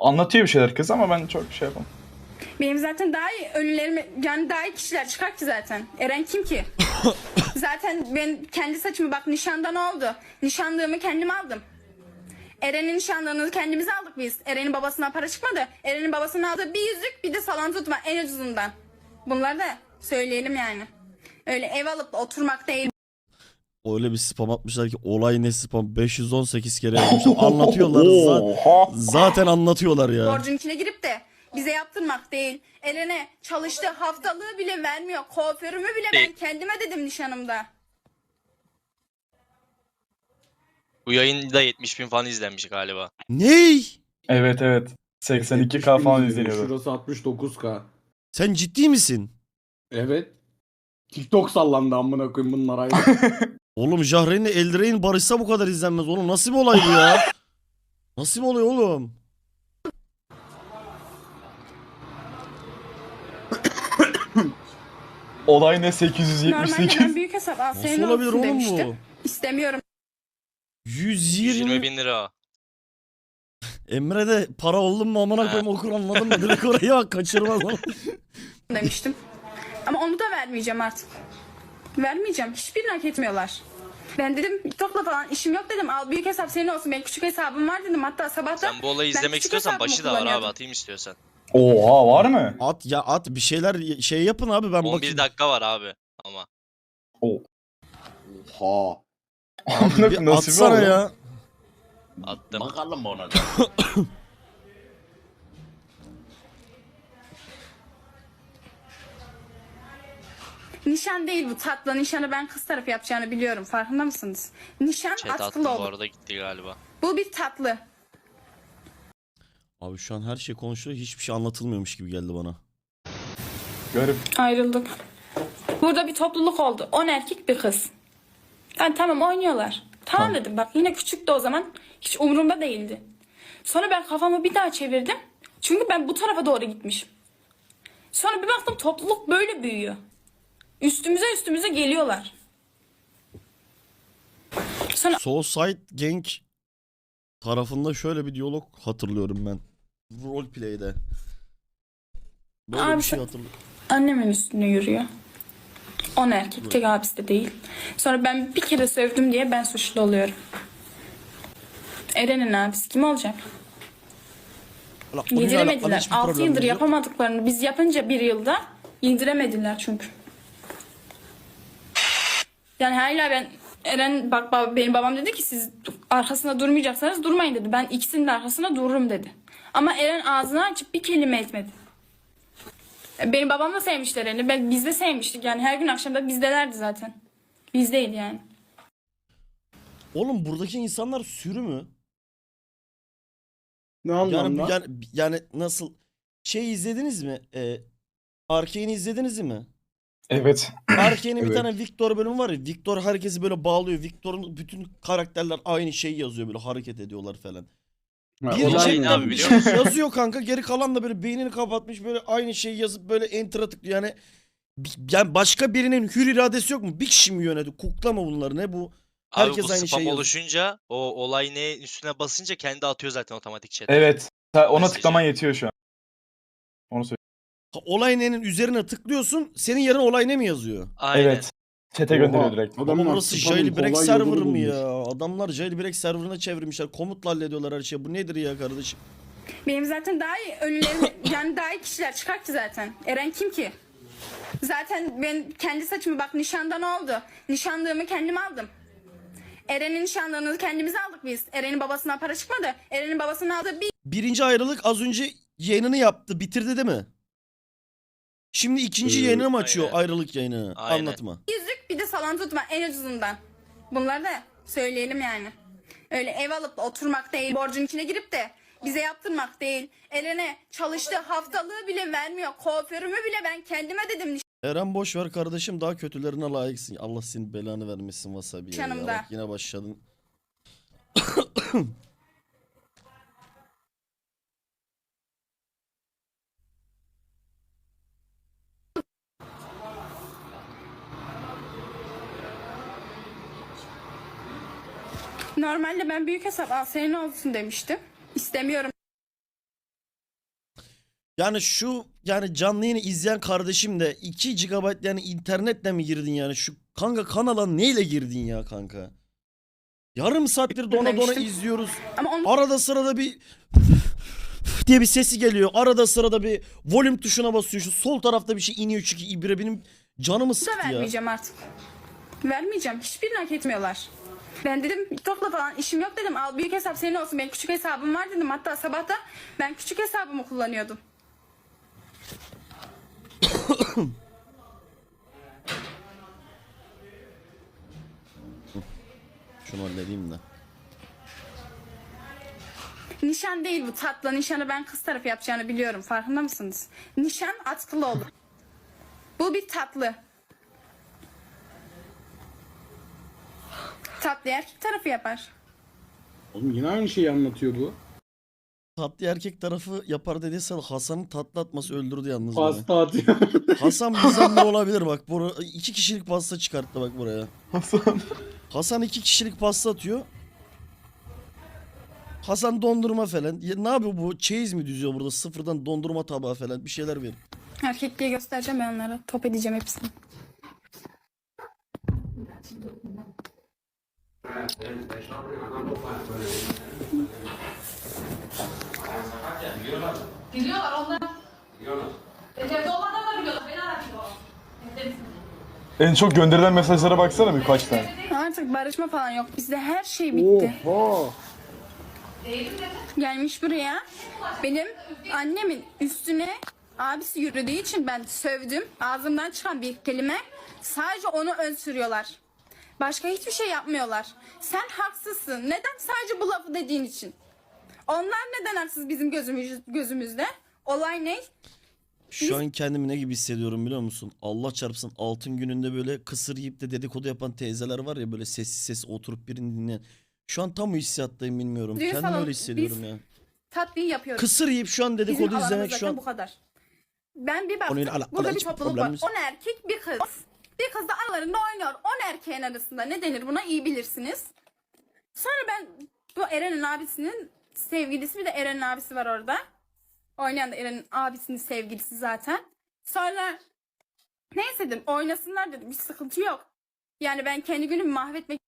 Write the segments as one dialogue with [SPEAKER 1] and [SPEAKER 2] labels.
[SPEAKER 1] Anlatıyor bir şeyler kız ama ben çok şey yapamam.
[SPEAKER 2] Benim zaten daha iyi ölülerimi yani daha iyi kişiler çıkar ki zaten. Eren kim ki? zaten ben kendi saçımı bak nişanda ne oldu? Nişanlığımı kendim aldım. Eren'in nişanlığını kendimiz aldık biz. Eren'in babasından para çıkmadı. Eren'in babasının aldığı bir yüzük bir de salon tutma en ucuzundan. Bunları da söyleyelim yani. Öyle ev alıp da oturmak değil.
[SPEAKER 3] Öyle bir spam atmışlar ki olay ne spam 518 kere yazmışlar. Anlatıyorlar za-
[SPEAKER 1] Oha.
[SPEAKER 3] zaten anlatıyorlar ya.
[SPEAKER 2] Borcun içine girip de bize yaptırmak değil. Eren'e çalıştığı haftalığı bile vermiyor. Kuaförümü bile ben kendime dedim nişanımda.
[SPEAKER 4] Bu yayında 70 bin falan izlenmiş galiba.
[SPEAKER 3] Ney?
[SPEAKER 1] Evet evet. 82k falan
[SPEAKER 5] 70 bin
[SPEAKER 1] izleniyordu.
[SPEAKER 5] Şurası 69k.
[SPEAKER 3] Sen ciddi misin?
[SPEAKER 5] Evet. TikTok sallandı amına koyayım bunlar ayrı.
[SPEAKER 3] Oğlum Jahreyn'le Eldireyn barışsa bu kadar izlenmez. Oğlum nasıl bir olay bu ya? Nasıl bir olay oğlum?
[SPEAKER 1] Olay ne
[SPEAKER 2] Normalde
[SPEAKER 1] 878?
[SPEAKER 2] ben büyük hesap al
[SPEAKER 3] Nasıl
[SPEAKER 2] senin
[SPEAKER 3] olabilir
[SPEAKER 2] olsun
[SPEAKER 3] oğlum
[SPEAKER 2] demiştim.
[SPEAKER 3] bu?
[SPEAKER 2] İstemiyorum
[SPEAKER 3] 120
[SPEAKER 4] 120 bin lira.
[SPEAKER 3] Emre de para oldun mu amına koyayım okur anladın mı? Direkt oraya bak kaçırmaz oğlum.
[SPEAKER 2] demiştim. Ama onu da vermeyeceğim artık. Vermeyeceğim. Hiçbirini hak etmiyorlar. Ben dedim TikTok'la falan işim yok dedim. Al büyük hesap senin olsun. Benim küçük hesabım var dedim. Hatta sabah da
[SPEAKER 4] Sen bu olayı
[SPEAKER 2] ben
[SPEAKER 4] izlemek istiyorsan
[SPEAKER 2] hesabımı
[SPEAKER 4] başı da var abi
[SPEAKER 2] kullanıyordum.
[SPEAKER 4] atayım istiyorsan.
[SPEAKER 1] Oha var mı?
[SPEAKER 3] At ya at bir şeyler şey yapın abi ben
[SPEAKER 4] 11
[SPEAKER 3] bakayım.
[SPEAKER 4] dakika var abi ama.
[SPEAKER 5] Oha.
[SPEAKER 3] Bir
[SPEAKER 1] Nasıl bir
[SPEAKER 3] atsana ya.
[SPEAKER 4] Attım.
[SPEAKER 6] Bakalım ona.
[SPEAKER 2] Nişan değil bu tatlı. Nişanı ben kız tarafı yapacağını biliyorum. Farkında mısınız? Nişan
[SPEAKER 4] Chat
[SPEAKER 2] atkılı
[SPEAKER 4] bu
[SPEAKER 2] olur.
[SPEAKER 4] arada gitti galiba.
[SPEAKER 2] Bu bir tatlı.
[SPEAKER 3] Abi şu an her şey konuşuluyor hiçbir şey anlatılmıyormuş gibi geldi bana.
[SPEAKER 1] Garip.
[SPEAKER 2] Ayrıldık. Burada bir topluluk oldu. 10 erkek bir kız. Yani tamam oynuyorlar. Tamam,
[SPEAKER 1] Tamam.
[SPEAKER 2] dedim bak yine küçüktü o zaman. Hiç umurumda değildi. Sonra ben kafamı bir daha çevirdim. Çünkü ben bu tarafa doğru gitmişim. Sonra bir baktım topluluk böyle büyüyor. Üstümüze üstümüze geliyorlar. Sonra
[SPEAKER 3] Soulside Gang tarafında şöyle bir diyalog hatırlıyorum ben. Roleplay'de. Böyle
[SPEAKER 2] Abi
[SPEAKER 3] bir şey hatırlıyorum.
[SPEAKER 2] annemin üstüne yürüyor. 10 erkek tek abisi de değil. Sonra ben bir kere sövdüm diye ben suçlu oluyorum. Eren'in abisi kim olacak? Yediremediler.
[SPEAKER 3] hiçbir
[SPEAKER 2] 6
[SPEAKER 3] problemimiz
[SPEAKER 2] yıldır yapamadıklarını biz yapınca bir yılda yediremediler çünkü. Yani hala ben Eren bak baba, benim babam dedi ki siz arkasında durmayacaksanız durmayın dedi. Ben ikisinin de arkasında dururum dedi. Ama Eren ağzını açıp bir kelime etmedi. Benim babam da sevmişler Eren'i. Ben, biz de sevmiştik yani her gün akşamda bizdelerdi zaten. Bizdeydi yani.
[SPEAKER 3] Oğlum buradaki insanlar sürü mü?
[SPEAKER 5] Ne
[SPEAKER 3] Yani,
[SPEAKER 5] anlamda?
[SPEAKER 3] yani, yani nasıl? Şey izlediniz mi? Ee, Arkane'i izlediniz mi?
[SPEAKER 1] Evet.
[SPEAKER 3] Arkane'in bir
[SPEAKER 5] Evet.
[SPEAKER 3] tane Victor bölümü var ya. Victor herkesi böyle bağlıyor. Victor'un bütün karakterler aynı şeyi yazıyor böyle hareket ediyorlar falan.
[SPEAKER 5] Ha,
[SPEAKER 3] Bir
[SPEAKER 5] olay
[SPEAKER 4] şey
[SPEAKER 5] ne?
[SPEAKER 4] abi
[SPEAKER 3] bir
[SPEAKER 4] biliyor
[SPEAKER 3] şey
[SPEAKER 4] musun?
[SPEAKER 3] yazıyor kanka. Geri kalan da böyle beynini kapatmış böyle aynı şeyi yazıp böyle enter'a tıklıyor. Yani bi- yani başka birinin hür iradesi yok mu? Bir kişi mi yönetiyor? Kuklama bunları ne bu?
[SPEAKER 4] Abi
[SPEAKER 3] Herkes
[SPEAKER 4] bu
[SPEAKER 3] aynı
[SPEAKER 4] spam
[SPEAKER 3] şeyi yazıyor.
[SPEAKER 4] oluşunca o olay ne üstüne basınca kendi atıyor zaten otomatik chat.
[SPEAKER 1] Evet. Ona
[SPEAKER 4] Mesajı.
[SPEAKER 1] tıklaman yetiyor şu an. Onu söyle.
[SPEAKER 3] Ha, Olay ne'nin üzerine tıklıyorsun. Senin yerine olay ne mi yazıyor?
[SPEAKER 4] Aynen.
[SPEAKER 1] Evet. Chat'e gönderiyor direkt.
[SPEAKER 5] Adamlar
[SPEAKER 3] burası jailbreak server mı ya? Adamlar jailbreak serverına çevirmişler. Komutla hallediyorlar her şeyi. Bu nedir ya kardeşim?
[SPEAKER 2] Benim zaten daha iyi ölülerim yani daha iyi kişiler çıkar ki zaten. Eren kim ki? Zaten ben kendi saçımı bak nişanda ne oldu? Nişanlığımı kendim aldım. Eren'in nişanlığını kendimiz aldık biz. Eren'in babasından para çıkmadı. Eren'in babasının aldığı bir
[SPEAKER 3] Birinci ayrılık az önce yayınını yaptı. Bitirdi değil mi? Şimdi ikinci
[SPEAKER 5] Ee,
[SPEAKER 3] yayını mı açıyor
[SPEAKER 4] aynen.
[SPEAKER 3] ayrılık yayını?
[SPEAKER 4] Aynen.
[SPEAKER 3] Anlatma.
[SPEAKER 2] yüzük bir de salon tutma en ucuzundan. Bunları da söyleyelim yani. Öyle ev alıp da oturmak değil, borcun içine girip de bize yaptırmak değil. Eren'e çalıştığı haftalığı bile vermiyor. Kuaförümü bile ben kendime dedim
[SPEAKER 3] Eren boş ver kardeşim daha kötülerine layıksın. Allah senin belanı vermesin wasabi ya. ya.
[SPEAKER 2] Canımda.
[SPEAKER 3] Bak yine başladın.
[SPEAKER 2] Normalde ben büyük hesap al senin olsun demiştim. İstemiyorum
[SPEAKER 3] Yani şu yani canlı yayını izleyen kardeşim de 2 GB yani internetle mi girdin yani? Şu kanka kanala neyle girdin ya kanka? Yarım saattir dona dona
[SPEAKER 2] Demiştim.
[SPEAKER 3] izliyoruz.
[SPEAKER 2] Ama onu
[SPEAKER 3] Arada sırada bir diye bir sesi geliyor. Arada sırada bir volüm tuşuna basıyor. Şu sol tarafta bir şey iniyor çünkü ibre benim canımı
[SPEAKER 2] da
[SPEAKER 3] sıktı ya.
[SPEAKER 2] vermeyeceğim artık. Vermeyeceğim. Hiçbirini hak etmiyorlar. Ben dedim TikTok'la falan işim yok dedim. Al büyük hesap senin olsun. Benim küçük hesabım var dedim. Hatta sabahta ben küçük hesabımı kullanıyordum.
[SPEAKER 3] Şunu halledeyim de.
[SPEAKER 2] Nişan değil bu tatlı. Nişanı ben kız tarafı yapacağını biliyorum. Farkında mısınız? Nişan atkılı olur. Bu bir tatlı. Tatlı erkek tarafı yapar.
[SPEAKER 5] Oğlum yine aynı şeyi anlatıyor bu.
[SPEAKER 3] Tatlı erkek tarafı yapar dediyse Hasan'ın tatlı atması öldürdü yalnız beni.
[SPEAKER 5] Pasta atıyor.
[SPEAKER 3] Hasan bizden olabilir bak. Bura, iki kişilik pasta çıkarttı bak buraya.
[SPEAKER 1] Hasan.
[SPEAKER 3] Hasan iki kişilik pasta atıyor. Hasan dondurma falan. Ya ne yapıyor bu? Çeyiz mi düzüyor burada? Sıfırdan dondurma tabağı falan bir şeyler verin.
[SPEAKER 2] Erkek diye göstereceğim ben onlara. Top edeceğim hepsini.
[SPEAKER 6] Biliyorlar onlar. Biliyorlar. Evde olmadan da biliyorlar. Beni aratıyor. Evde misin?
[SPEAKER 1] En çok gönderilen mesajlara baksana birkaç tane.
[SPEAKER 2] Artık barışma falan yok. Bizde her şey bitti.
[SPEAKER 5] Oha.
[SPEAKER 2] Gelmiş buraya. Benim annemin üstüne abisi yürüdüğü için ben sövdüm. Ağzımdan çıkan bir kelime sadece onu ön sürüyorlar. Başka hiçbir şey yapmıyorlar. Sen haksızsın. Neden? Sadece bu lafı dediğin için. Onlar neden haksız bizim gözümüz, gözümüzde? Olay ne?
[SPEAKER 3] Şu an kendimi ne gibi hissediyorum biliyor musun? Allah çarpsın altın gününde böyle kısır yiyip de dedikodu yapan teyzeler var ya böyle sessiz sessiz oturup birini dinleyen. Şu an tam o hissiyattayım bilmiyorum.
[SPEAKER 2] Düğün
[SPEAKER 3] Kendimi
[SPEAKER 2] salonu-
[SPEAKER 3] öyle hissediyorum
[SPEAKER 2] biz-
[SPEAKER 3] ya.
[SPEAKER 2] Tatlıyı yapıyoruz.
[SPEAKER 3] Kısır yiyip şu an
[SPEAKER 2] Bizim
[SPEAKER 3] dedikodu
[SPEAKER 2] alanımız
[SPEAKER 3] izlemek şu
[SPEAKER 2] zaten
[SPEAKER 3] an
[SPEAKER 2] bu kadar. Ben bir baktım.
[SPEAKER 3] Onunla ala-
[SPEAKER 2] burada
[SPEAKER 3] ala-
[SPEAKER 2] bir
[SPEAKER 3] hiç
[SPEAKER 2] topluluk var.
[SPEAKER 3] problemimiz-
[SPEAKER 2] 10 erkek bir kız. Bir kız da aralarında oynuyor. 10 erkeğin arasında ne denir buna iyi bilirsiniz. Sonra ben bu Eren'in abisinin sevgilisi bir de Eren'in abisi var orada. Oynayan da Eren'in abisinin sevgilisi zaten. Sonra neyse dedim oynasınlar dedim. Bir sıkıntı yok. Yani ben kendi günümü mahvetmek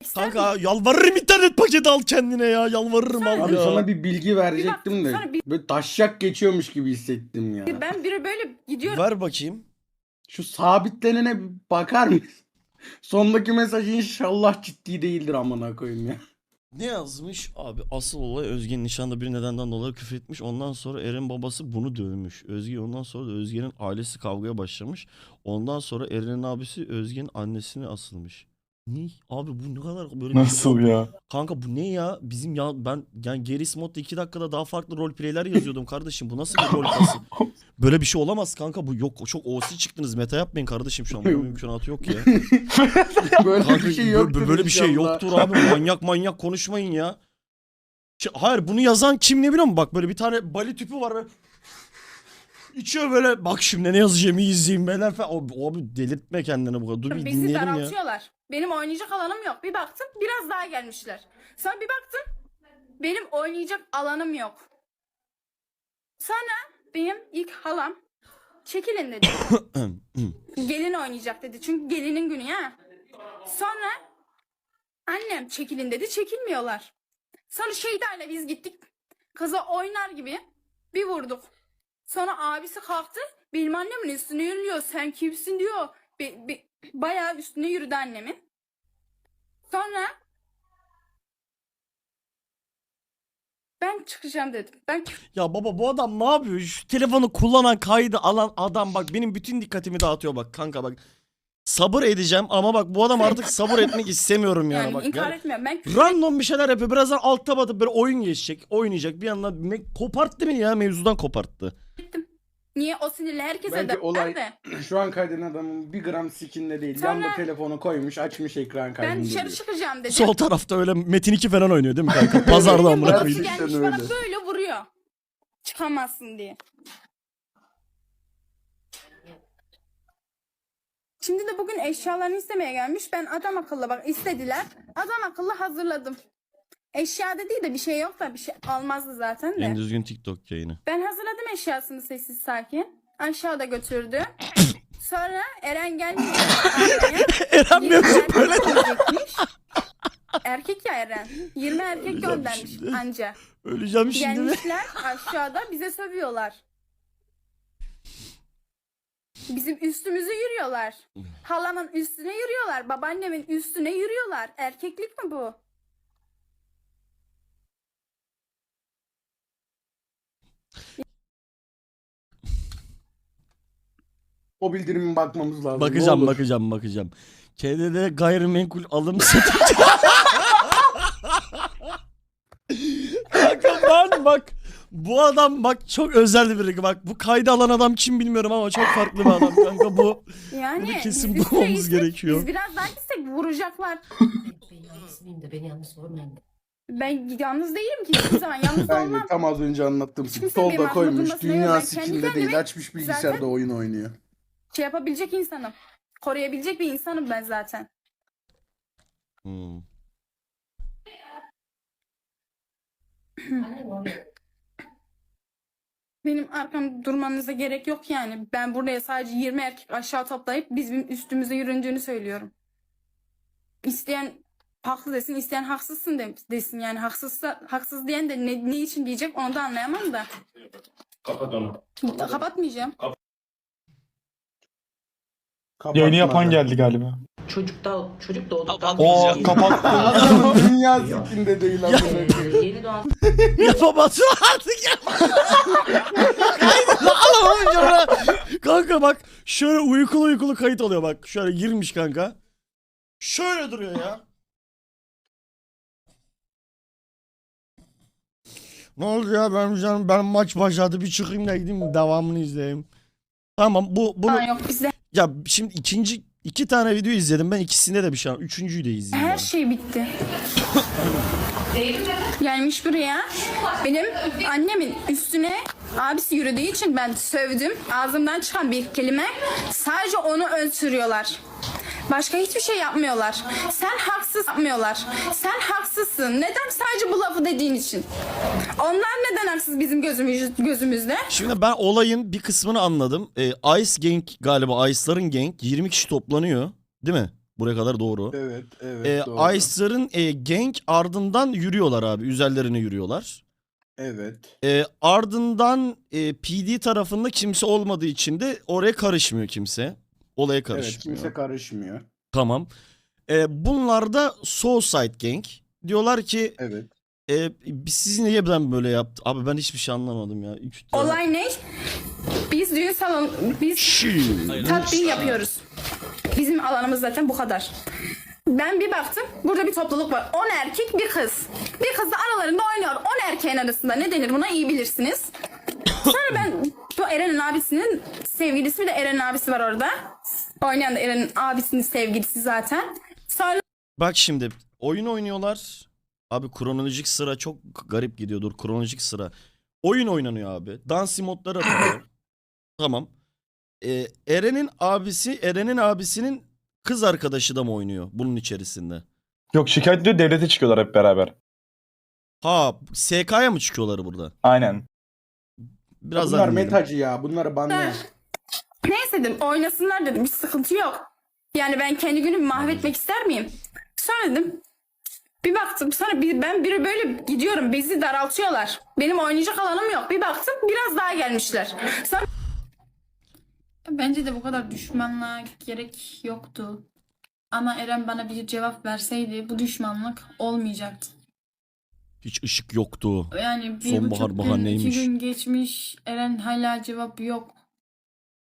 [SPEAKER 2] ister miyim?
[SPEAKER 3] Kanka yalvarırım internet paketi al kendine ya. Yalvarırım al
[SPEAKER 5] Abi
[SPEAKER 3] ya.
[SPEAKER 5] sana bir bilgi verecektim de.
[SPEAKER 2] sonra bir-
[SPEAKER 5] Böyle taşak geçiyormuş gibi hissettim ya.
[SPEAKER 2] Ben biri böyle gidiyorum.
[SPEAKER 3] Ver bakayım.
[SPEAKER 5] Şu sabitlenene bakar mısın? Sondaki mesaj inşallah ciddi değildir amına koyayım ya.
[SPEAKER 3] Ne yazmış? Abi asıl olay Özge'nin nişanda bir nedenden dolayı küfür etmiş. Ondan sonra Eren babası bunu dövmüş. Özge ondan sonra da Özge'nin ailesi kavgaya başlamış. Ondan sonra Eren'in abisi Özge'nin annesine asılmış. Ne? Abi bu ne kadar böyle bir-
[SPEAKER 1] Nasıl ya?
[SPEAKER 3] Kanka bu ne ya? Bizim ya ben yani Geris modda 2 dakikada daha farklı roleplayler yazıyordum kardeşim. Bu nasıl bir roleplaysi? Böyle bir şey olamaz kanka bu yok çok OC çıktınız meta yapmayın kardeşim şu an bunun mümkünatı yok ya.
[SPEAKER 5] Böyle
[SPEAKER 3] Kanka
[SPEAKER 5] bir şey yoktur
[SPEAKER 3] bö- böyle bir şey yoktur abi manyak manyak konuşmayın ya. Şey- hayır bunu yazan kim ne biliyor musun? Bak böyle bir tane bali tüpü var böyle içiyor böyle bak şimdi ne yazacağımı izleyeyim beyler falan. Abi, abi delirtme kendini bu kadar. Dur bir
[SPEAKER 2] Bizi
[SPEAKER 3] dinleyelim ya.
[SPEAKER 2] daraltıyorlar. Benim oynayacak alanım yok. Bir baktım biraz daha gelmişler. Sonra bir baktım benim oynayacak alanım yok. Sonra benim ilk halam çekilin dedi. Gelin oynayacak dedi. Çünkü gelinin günü ya. Sonra annem çekilin dedi. Çekilmiyorlar. Sonra Şeyda'yla biz gittik. Kıza oynar gibi bir vurduk. Sonra abisi kalktı. Benim annemin üstüne yürüyor. Sen kimsin diyor. Be- be- bayağı üstüne yürüdü annemin. Sonra ben çıkacağım dedim. Ben
[SPEAKER 3] Ya baba bu adam ne yapıyor? Şu telefonu kullanan kaydı alan adam bak benim bütün dikkatimi dağıtıyor bak kanka bak. Sabır edeceğim ama bak bu adam artık sabır etmek istemiyorum yani,
[SPEAKER 2] yani
[SPEAKER 3] bak.
[SPEAKER 2] inkar
[SPEAKER 3] Yani
[SPEAKER 2] etmiyorum. Ben
[SPEAKER 3] Random bir şeyler yapıyor. Birazdan altta batıp böyle oyun geçecek. Oynayacak. Bir yandan me- koparttı beni ya. Mevzudan koparttı.
[SPEAKER 2] Niye o sinirle herkese
[SPEAKER 5] Bence
[SPEAKER 2] de
[SPEAKER 5] olay-
[SPEAKER 2] de.
[SPEAKER 5] Şu an kaydeden adamın bir gram sikinde değil.
[SPEAKER 2] Sonra-
[SPEAKER 5] Yanda telefonu koymuş açmış ekran kaydını.
[SPEAKER 2] Ben dışarı çıkacağım dedim.
[SPEAKER 3] Sol tarafta öyle Metin 2 falan oynuyor değil mi kanka? Pazarda
[SPEAKER 2] Benim
[SPEAKER 3] amına
[SPEAKER 2] babası
[SPEAKER 3] koyayım.
[SPEAKER 5] Gerçekten
[SPEAKER 2] gelmiş bana
[SPEAKER 5] öyle.
[SPEAKER 2] böyle vuruyor. Çıkamazsın diye. Şimdi de bugün eşyalarını istemeye gelmiş. Ben adam akıllı bak istediler. Adam akıllı hazırladım. Eşya dediği de bir şey yok da bir şey almazdı zaten de.
[SPEAKER 3] En düzgün TikTok yayını.
[SPEAKER 2] Ben hazırladım eşyasını sessiz sakin. Aşağıda götürdü. Sonra Eren gelmiş.
[SPEAKER 3] Eren
[SPEAKER 2] 20 erkek gönderecekmiş. Erkek ya Eren. 20 erkek
[SPEAKER 3] Öleceğim
[SPEAKER 2] göndermiş
[SPEAKER 3] şimdi.
[SPEAKER 2] anca.
[SPEAKER 3] Öleceğim şimdi.
[SPEAKER 2] Gelmişler aşağıda bize sövüyorlar. Bizim üstümüzü yürüyorlar. Halamın üstüne yürüyorlar. Babaannemin üstüne yürüyorlar. Erkeklik mi bu?
[SPEAKER 5] O bildirime bakmamız lazım.
[SPEAKER 3] Bakacağım bakacağım bakacağım. KD'de gayrimenkul alım satım. Kanka ben bak bu adam bak çok özel biri bak bu kaydı alan adam kim bilmiyorum ama çok farklı bir adam kanka bu.
[SPEAKER 2] Yani
[SPEAKER 3] Bunu kesin
[SPEAKER 2] biz
[SPEAKER 3] bulmamız
[SPEAKER 2] gitsek,
[SPEAKER 3] gerekiyor.
[SPEAKER 2] Biz biraz daha gitsek vuracaklar.
[SPEAKER 7] Beni yalnız sormayın.
[SPEAKER 2] Ben yalnız değilim ki hiçbir zaman yalnız
[SPEAKER 5] Ben
[SPEAKER 2] olmam.
[SPEAKER 5] tam az önce anlattığım gibi
[SPEAKER 2] Kimse benim
[SPEAKER 5] solda
[SPEAKER 2] aklıma
[SPEAKER 5] koymuş.
[SPEAKER 2] durmasına.
[SPEAKER 5] Dünya
[SPEAKER 2] kendi
[SPEAKER 5] sikinde değil. Açmış bilgisayarda
[SPEAKER 2] zaten-
[SPEAKER 5] oyun oynuyor.
[SPEAKER 2] Şey yapabilecek insanım. Koruyabilecek bir insanım ben zaten.
[SPEAKER 3] Hmm.
[SPEAKER 7] Annem oraya
[SPEAKER 2] Benim arkamda durmanıza gerek yok yani. Ben buraya sadece 20 erkek aşağı toplayıp bizim üstümüze yüründüğünü söylüyorum. İsteyen haklı desin, isteyen haksızsın de- desin. Yani haksızsa, haksız diyen de ne, ne için diyecek onu da anlayamam da.
[SPEAKER 1] Kapat onu.
[SPEAKER 2] Kapatmayacağım.
[SPEAKER 1] Yayını yapan geldi galiba.
[SPEAKER 7] Çocuk da çocuk doğduktan
[SPEAKER 4] Kapat.
[SPEAKER 1] Oo
[SPEAKER 4] Yapmayacağım.
[SPEAKER 1] kapattı.
[SPEAKER 5] Adamın dünya sikinde değil amına koyayım.
[SPEAKER 7] yeni doğan
[SPEAKER 3] Yapamazsın artık ya. Kaydı alamayınca bana- Kanka bak şöyle uykulu uykulu kayıt oluyor bak. Şöyle girmiş kanka. Şöyle duruyor ya. Ne oldu ya ben canım ben maç başladı bir çıkayım da gideyim devamını izleyeyim. Tamam bu bunu
[SPEAKER 2] Aa, yok bizde
[SPEAKER 3] ya şimdi ikinci iki tane video izledim ben ikisinde de bir şey üçüncüyü de izleyeyim.
[SPEAKER 2] her şey bitti. Gelmiş buraya. Benim annemin üstüne abisi yürüdüğü için ben sövdüm. Ağzımdan çıkan bir kelime sadece onu ön sürüyorlar. Başka hiçbir şey yapmıyorlar. Sen haksız yapmıyorlar. Sen haksızsın. Neden sadece bu lafı dediğin için? Onlar neden haksız bizim gözümüz, gözümüzde?
[SPEAKER 3] Şimdi ben olayın bir kısmını anladım. Ee, Ice Gang galiba Ice'ların gang 20 kişi toplanıyor. Değil mi? Buraya kadar doğru.
[SPEAKER 5] Evet, evet.
[SPEAKER 3] Ee,
[SPEAKER 5] doğru.
[SPEAKER 3] Ice'ların e, gang ardından yürüyorlar abi. Üzerlerine yürüyorlar.
[SPEAKER 5] Evet.
[SPEAKER 3] Ee, ardından e, PD tarafında kimse olmadığı için de oraya karışmıyor kimse. Olaya
[SPEAKER 5] Evet,
[SPEAKER 3] karışmıyor.
[SPEAKER 5] kimse karışmıyor.
[SPEAKER 3] Tamam. Ee, bunlar da Soulside Gang. Diyorlar ki
[SPEAKER 5] Evet.
[SPEAKER 3] e, siz niye ben böyle yaptı? Abi ben hiçbir şey anlamadım ya. Üç tane-
[SPEAKER 2] Olay ne? Biz düğün salonu, biz
[SPEAKER 3] Şii.
[SPEAKER 2] tatbiyi yapıyoruz. Bizim alanımız zaten bu kadar. Ben bir baktım burada bir topluluk var. 10 erkek bir kız. Bir kız da aralarında oynuyor. 10 erkeğin arasında ne denir buna iyi bilirsiniz. Sonra ben bu Eren'in abisinin sevgilisi bir de Eren'in abisi var orada. Oynayan da Eren'in abisinin sevgilisi zaten. Sonra
[SPEAKER 3] Bak şimdi oyun oynuyorlar. Abi kronolojik sıra çok garip gidiyordur kronolojik sıra. Oyun oynanıyor abi. Dans modları atıyor. tamam. Ee, Eren'in abisi, Eren'in abisinin kız arkadaşı da mı oynuyor bunun içerisinde?
[SPEAKER 1] Yok şikayet ediyor devlete çıkıyorlar hep beraber.
[SPEAKER 3] Ha, SK'ya mı çıkıyorlar burada?
[SPEAKER 1] Aynen.
[SPEAKER 3] Birazdan
[SPEAKER 5] Bunlar
[SPEAKER 3] dinleyelim.
[SPEAKER 5] metacı ya. Bunları banlayın.
[SPEAKER 2] neyse dedim oynasınlar dedim bir sıkıntı yok. Yani ben kendi günümü mahvetmek ister miyim? Sonra dedim bir baktım sonra bir, ben biri böyle gidiyorum bizi daraltıyorlar. Benim oynayacak alanım yok. Bir baktım biraz daha gelmişler. Sonra... Bence de bu kadar düşmanlığa gerek yoktu. Ama Eren bana bir cevap verseydi bu düşmanlık olmayacaktı.
[SPEAKER 3] Hiç ışık yoktu.
[SPEAKER 2] Yani bir
[SPEAKER 3] Sonbahar
[SPEAKER 2] buçuk gün,
[SPEAKER 3] bahaneymiş.
[SPEAKER 2] iki gün geçmiş. Eren hala cevap yok.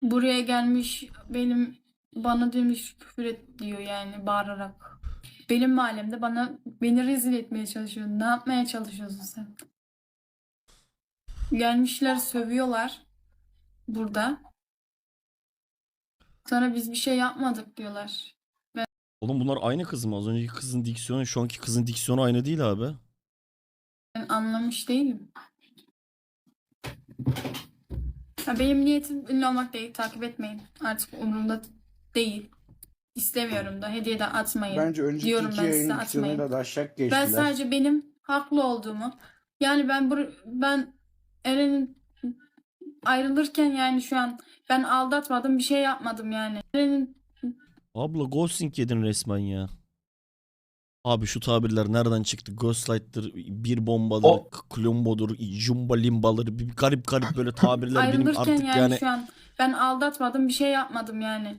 [SPEAKER 2] Buraya gelmiş benim bana demiş küfür et diyor yani bağırarak. Benim mahallemde bana beni rezil etmeye çalışıyor. Ne yapmaya çalışıyorsun sen? Gelmişler sövüyorlar burada. Sonra biz bir şey yapmadık diyorlar.
[SPEAKER 3] Oğlum bunlar aynı kız mı? Az önceki kızın diksiyonu şu anki kızın diksiyonu aynı değil abi.
[SPEAKER 2] Ben anlamış değilim. Ya benim niyetim ünlü olmak değil. Takip etmeyin. Artık umurumda değil. İstemiyorum da. Hediye de atmayın.
[SPEAKER 5] Bence önceki
[SPEAKER 2] Diyorum
[SPEAKER 5] iki
[SPEAKER 2] ben size
[SPEAKER 5] yayın
[SPEAKER 2] atmayın.
[SPEAKER 5] ikisine de daşak geçtiler.
[SPEAKER 2] Ben sadece benim
[SPEAKER 8] haklı olduğumu. Yani ben bur ben Eren'in ayrılırken yani şu an ben aldatmadım bir şey yapmadım yani. Eren'in
[SPEAKER 3] Abla ghosting yedin resmen ya. Abi şu tabirler nereden çıktı? Ghostlight'tır, bir bombadır,
[SPEAKER 1] O-
[SPEAKER 3] klombodur, jumba limbaları, bir garip garip böyle tabirler benim
[SPEAKER 8] ayrılırken
[SPEAKER 3] artık
[SPEAKER 8] yani,
[SPEAKER 3] yani
[SPEAKER 8] şu an ben aldatmadım bir şey yapmadım yani.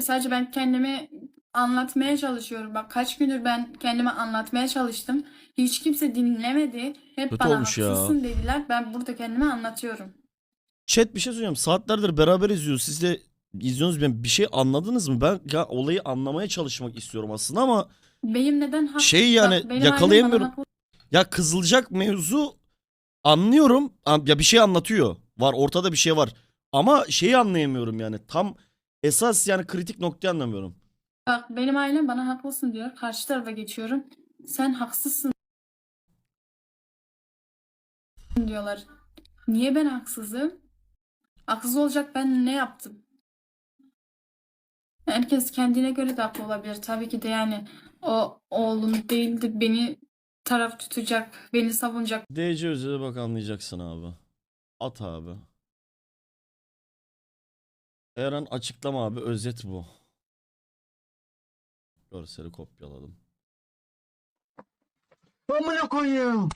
[SPEAKER 8] Sadece ben kendimi anlatmaya çalışıyorum. Bak kaç gündür ben kendime anlatmaya çalıştım. Hiç kimse dinlemedi. Hep
[SPEAKER 3] Kötü
[SPEAKER 8] bana
[SPEAKER 3] olmuş ya.
[SPEAKER 8] haksızsın dediler. Ben burada kendime anlatıyorum.
[SPEAKER 3] Chat bir şey söyleyeceğim. Saatlerdir beraber izliyoruz. Siz de izliyorsunuz. Ben bir şey anladınız mı? Ben ya olayı anlamaya çalışmak istiyorum aslında ama
[SPEAKER 8] Benim neden hak...
[SPEAKER 3] Şey yani,
[SPEAKER 8] Bak, benim
[SPEAKER 3] yakalayamıyorum.
[SPEAKER 8] bana
[SPEAKER 3] ya kızılacak mevzu anlıyorum. An- Ya bir şey anlatıyor. Var ortada bir şey var. Ama şeyi anlayamıyorum yani. Tam esas yani kritik noktayı anlamıyorum.
[SPEAKER 8] Bak benim ailem bana haklısın diyor. Karşı tarafa geçiyorum. Sen haksızsın diyorlar. Niye ben haksızım? Haksız olacak ben ne yaptım? Herkes kendine göre de haklı olabilir. Tabii ki de yani o oğlum değildi beni taraf tutacak, beni savunacak.
[SPEAKER 3] DC özele bak anlayacaksın abi. At abi. Eren açıklama abi. Özet bu. Görseli kopyaladım.
[SPEAKER 5] Amına koyayım.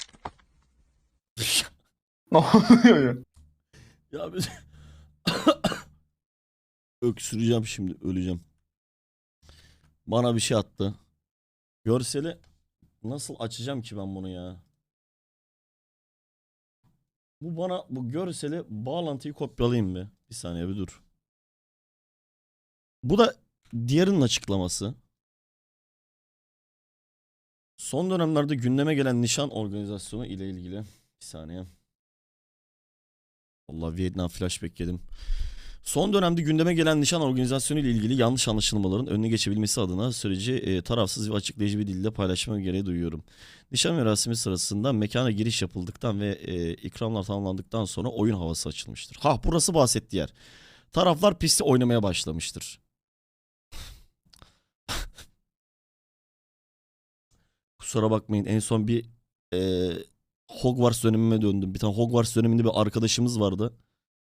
[SPEAKER 1] Ne oluyor ya?
[SPEAKER 3] Ya biz... Öksüreceğim şimdi. Öleceğim. Bana bir şey attı. Görseli nasıl açacağım ki ben bunu ya? Bu bana bu görseli bağlantıyı kopyalayayım bir. Bir saniye bir dur. Bu da diğerinin açıklaması. Son dönemlerde gündeme gelen nişan organizasyonu ile ilgili. Bir saniye. Allah Vietnam flashback yedim. Son dönemde gündeme gelen nişan organizasyonu ile ilgili yanlış anlaşılmaların önüne geçebilmesi adına süreci e, tarafsız ve açıklayıcı bir dilde paylaşma gereği duyuyorum. Nişan merasimi sırasında mekana giriş yapıldıktan ve e, ikramlar tamamlandıktan sonra oyun havası açılmıştır. Ha burası bahsettiği yer. Taraflar pisti oynamaya başlamıştır. Kusura bakmayın en son bir e, Hogwarts dönemime döndüm. Bir tane Hogwarts döneminde bir arkadaşımız vardı.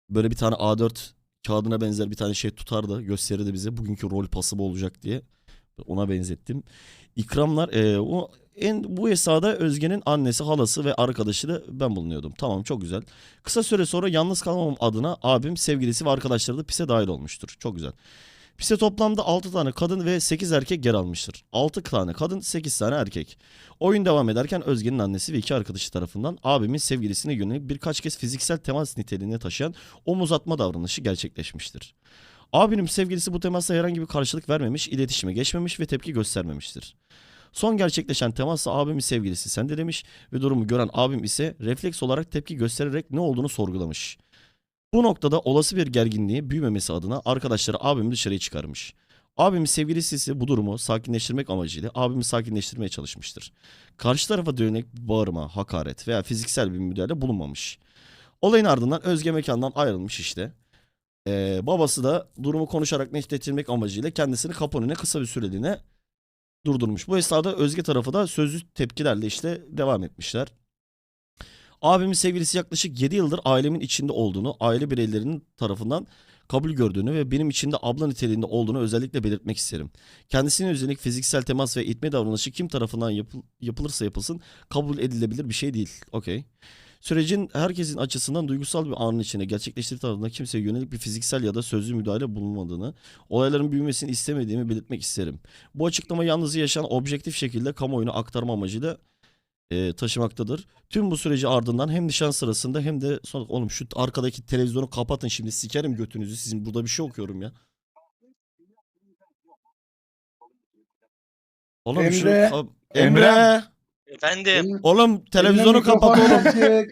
[SPEAKER 3] Böyle bir tane A4 kağıdına benzer bir tane şey tutardı. Gösterirdi bize. Bugünkü rol pası bu olacak diye. Ona benzettim. İkramlar e, o en bu esnada Özge'nin annesi, halası ve arkadaşı da ben bulunuyordum. Tamam çok güzel. Kısa süre sonra yalnız kalmamam adına abim, sevgilisi ve arkadaşları da pise dahil olmuştur. Çok güzel. Pise toplamda 6 tane kadın ve 8 erkek yer almıştır. 6 tane kadın, 8 tane erkek. Oyun devam ederken Özge'nin annesi ve iki arkadaşı tarafından abimin sevgilisine yönelik birkaç kez fiziksel temas niteliğine taşıyan omuz atma davranışı gerçekleşmiştir. Abinin sevgilisi bu temasa herhangi bir karşılık vermemiş, iletişime geçmemiş ve tepki göstermemiştir. Son gerçekleşen temasla abimin sevgilisi sende demiş ve durumu gören abim ise refleks olarak tepki göstererek ne olduğunu sorgulamış. Bu noktada olası bir gerginliği büyümemesi adına arkadaşları abimi dışarıya çıkarmış. Abimin sevgilisi ise bu durumu sakinleştirmek amacıyla abimi sakinleştirmeye çalışmıştır. Karşı tarafa dönük bağırma, hakaret veya fiziksel bir müdahale bulunmamış. Olayın ardından Özge mekandan ayrılmış işte. Ee, babası da durumu konuşarak netleştirmek amacıyla kendisini kapı önüne kısa bir süreliğine durdurmuş. Bu esnada Özge tarafı da sözlü tepkilerle işte devam etmişler. Abimin sevgilisi yaklaşık 7 yıldır ailemin içinde olduğunu, aile bireylerinin tarafından kabul gördüğünü ve benim için de abla niteliğinde olduğunu özellikle belirtmek isterim. Kendisine yönelik fiziksel temas ve itme davranışı kim tarafından yapıl- yapılırsa yapılsın kabul edilebilir bir şey değil. Okey. Sürecin herkesin açısından duygusal bir anın içinde gerçekleştiği tarafından kimseye yönelik bir fiziksel ya da sözlü müdahale bulunmadığını, olayların büyümesini istemediğimi belirtmek isterim. Bu açıklama yalnız yaşayan objektif şekilde kamuoyuna aktarma amacıyla e, taşımaktadır. Tüm bu süreci ardından hem nişan sırasında hem de son oğlum şu arkadaki televizyonu kapatın şimdi sikerim götünüzü sizin burada bir şey okuyorum ya. Oğlum şu
[SPEAKER 5] Emre.
[SPEAKER 3] kap-
[SPEAKER 1] Emre.
[SPEAKER 3] Emre.
[SPEAKER 4] Efendim
[SPEAKER 3] Oğlum televizyonu kapat oğlum.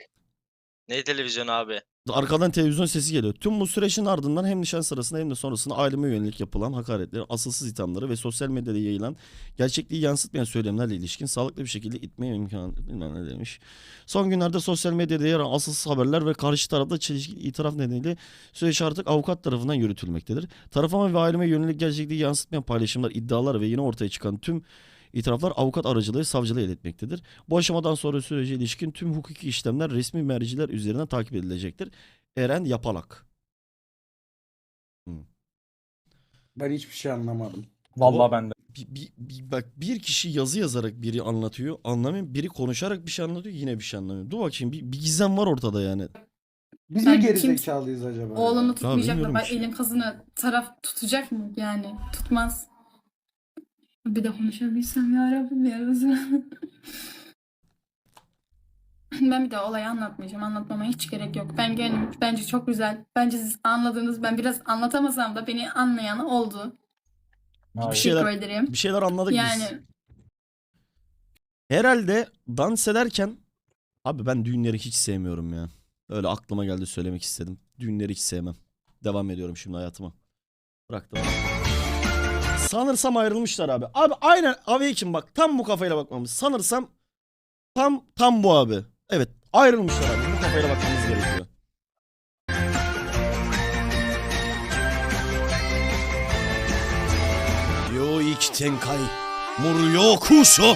[SPEAKER 4] ne televizyon abi?
[SPEAKER 3] Arkadan televizyon sesi geliyor. Tüm bu sürecin ardından hem nişan sırasında hem de sonrasında aileme yönelik yapılan hakaretleri, asılsız ithamları ve sosyal medyada yayılan gerçekliği yansıtmayan söylemlerle ilişkin sağlıklı bir şekilde itmeye imkanı bilmem ne demiş. Son günlerde sosyal medyada yer alan asılsız haberler ve karşı tarafta çelişkili itiraf nedeniyle süreç artık avukat tarafından yürütülmektedir. Tarafıma ve aileme yönelik gerçekliği yansıtmayan paylaşımlar, iddialar ve yeni ortaya çıkan tüm İtiraflar avukat aracılığı savcılığa iletmektedir. Bu aşamadan sonra sürece ilişkin tüm hukuki işlemler resmi merciler üzerinden takip edilecektir. Eren Yapalak.
[SPEAKER 5] Ben hiçbir şey anlamadım.
[SPEAKER 1] Vallahi ben de.
[SPEAKER 3] Bir, bir- bir- bak bir kişi yazı yazarak biri anlatıyor anlamıyorum. Biri konuşarak bir şey anlatıyor yine bir şey anlamıyorum. Dur bakayım bir, bir gizem var ortada yani.
[SPEAKER 5] Biz
[SPEAKER 2] Ben
[SPEAKER 5] mi geri
[SPEAKER 2] kim-
[SPEAKER 5] zekalıyız acaba?
[SPEAKER 2] Oğlunu tutmayacak
[SPEAKER 3] bilmiyorum
[SPEAKER 2] mı?
[SPEAKER 3] bir şey.
[SPEAKER 2] Elin kızını taraf tutacak mı? Yani tutmaz. Bir de konuşabilsem ya Rabbim ya. Ben bir de olayı anlatmayacağım. Anlatmama hiç gerek yok. Ben kendim bence çok güzel. Bence siz anladınız. Ben biraz anlatamasam da beni anlayan oldu.
[SPEAKER 3] Bir şeyler
[SPEAKER 2] Teşekkür ederim.
[SPEAKER 3] bir şeyler anladık biz.
[SPEAKER 2] Yani
[SPEAKER 3] Herhalde dans ederken abi ben düğünleri hiç sevmiyorum ya. Öyle aklıma geldi söylemek istedim. Düğünleri hiç sevmem. Devam ediyorum şimdi hayatıma. Bıraktım. Sanırsam ayrılmışlar abi. Abi aynen için bak tam bu kafayla bakmamız. Sanırsam tam tam bu abi. Evet ayrılmışlar abi. Bu kafayla bakmamız gerekiyor. Yo iki tenkai. Muryo kusho.